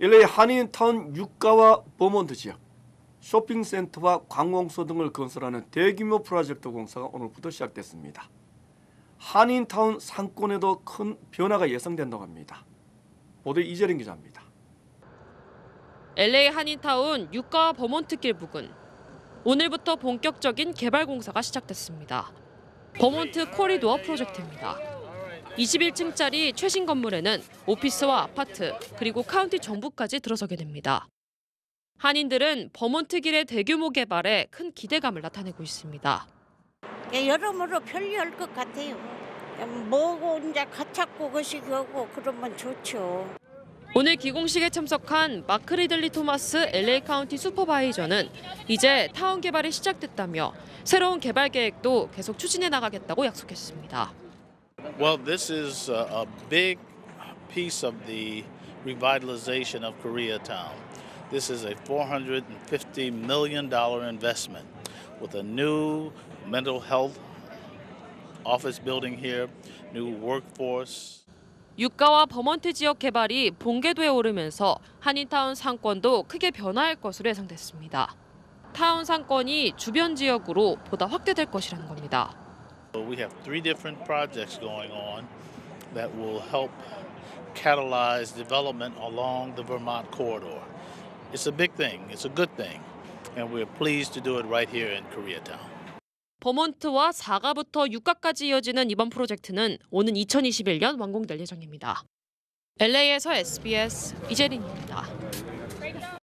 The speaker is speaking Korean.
LA 한인타운 유가와 버몬트 지역 쇼핑센터와 관공서 등을 건설하는 대규모 프로젝트 공사가 오늘부터 시작됐습니다. 한인타운 상권에도 큰 변화가 예상된다고 합니다. 보도 이재린 기자입니다. LA 한인타운 유가 버몬트길 부근 오늘부터 본격적인 개발 공사가 시작됐습니다. 버몬트 코리도어 프로젝트입니다. 21층짜리 최신 건물에는 오피스와 아파트 그리고 카운티 정부까지 들어서게 됩니다. 한인들은 버몬트 길의 대규모 개발에 큰 기대감을 나타내고 있습니다. 예, 여러모로 편리할 것 같아요. 뭐고 이제 가찾고 거시기하고 그러면 좋죠. 오늘 기공식에 참석한 마크 리들리 토마스 LA 카운티 슈퍼바이저는 이제 타운 개발이 시작됐다며 새로운 개발 계획도 계속 추진해 나가겠다고 약속했습니다. Well, this is a, a big piece of the revitalization of Koreatown. This is a $450 million investment with a new mental health office building here, new workforce. 유가와 버먼트 지역 개발이 본궤도에 오르면서 한인타운 상권도 크게 변화할 것으로 예상됐습니다. 타운 상권이 주변 지역으로 보다 확대될 것이라는 겁니다. So we have three different projects going on that will help catalyze development along the Vermont corridor. It's a big thing, it's a good thing, and we're pleased to do it right here in Koreatown. 버몬트와 4가부터 6가까지 이어지는 이번 프로젝트는 오는 2021년 완공될 예정입니다. LA에서 SBS 이재린입니다.